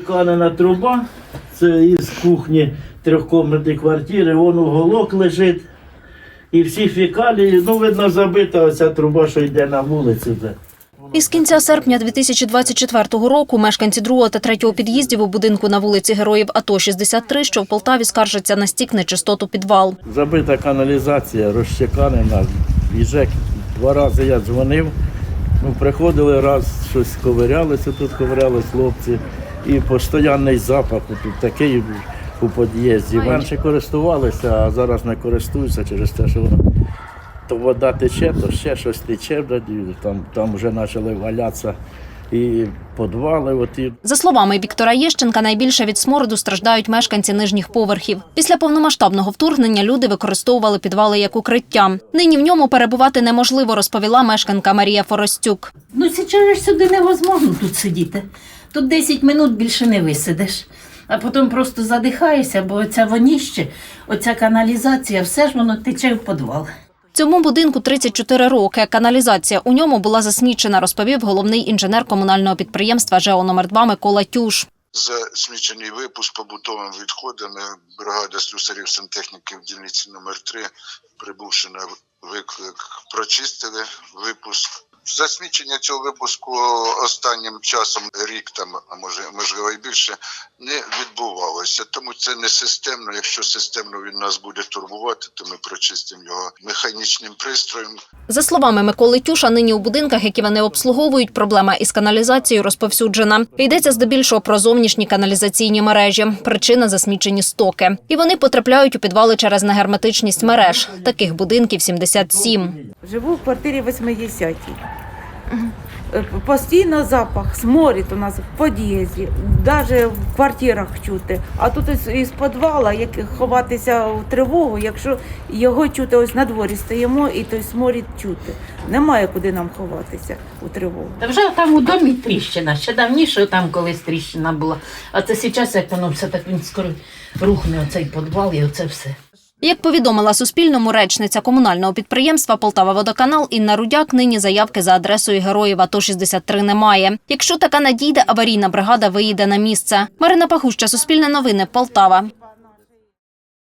Канена труба, це із кухні трьохкомнатної квартири, вон уголок лежить. І всі фекалії, ну, видно, забита оця труба, що йде на вулицю. Із кінця серпня 2024 року мешканці другого та третього під'їздів у будинку на вулиці Героїв АТО 63, що в Полтаві скаржаться на стік нечистоту підвал. Забита каналізація, розчеканена. І два рази я дзвонив. Ну, приходили раз, щось ковирялися, тут ковирялись хлопці. І постійний запах тут такий у під'їзді. Менше користувалися, а зараз не користуються через те, що воно то вода тече, то ще щось тече, там, там вже почали валятися і підвали. Оті. За словами Віктора Єщенка, найбільше від смороду страждають мешканці нижніх поверхів. Після повномасштабного вторгнення люди використовували підвали як укриття. Нині в ньому перебувати неможливо, розповіла мешканка Марія Форостюк. Ну, зараз ж сюди невозможно тут сидіти. Тут 10 минут більше не висидиш. А потім просто задихаєшся, бо оця воніще, оця каналізація, все ж воно тече в підвал. Цьому будинку 34 роки. Каналізація у ньому була засмічена, розповів головний інженер комунального підприємства ЖЕО номер 2 Микола Тюш. Засмічений випуск побутовими відходами. Бригада слюсарів сантехніки в дільниці номер 3 прибувши на виклик, прочистили випуск. Засмічення цього випуску останнім часом рік там, а може можливо і більше, не відбувалося. Тому це не системно. Якщо системно він нас буде турбувати, то ми прочистимо його механічним пристроєм. За словами Миколи Тюша, нині у будинках, які вони обслуговують, проблема із каналізацією розповсюджена. Йдеться здебільшого про зовнішні каналізаційні мережі. Причина засмічені стоки. І вони потрапляють у підвали через негерметичність мереж. Таких будинків 77. Живу в квартирі 80-й. Постійно запах, сморід у нас в під'їзді, навіть в квартирах чути. А тут із підвала, як ховатися в тривогу, якщо його чути, ось на дворі стоїмо і той сморід чути. Немає куди нам ховатися у тривогу. Та вже там у домі тріщина. Ще давніше там колись тріщина була. А це зараз, як воно все так він скоро рухне оцей підвал і оце все. Як повідомила Суспільному речниця комунального підприємства Полтава Водоканал Інна Рудяк, нині заявки за адресою героїв АТО 63 немає. Якщо така надійде, аварійна бригада виїде на місце. Марина Пахуща, Суспільне новини, Полтава.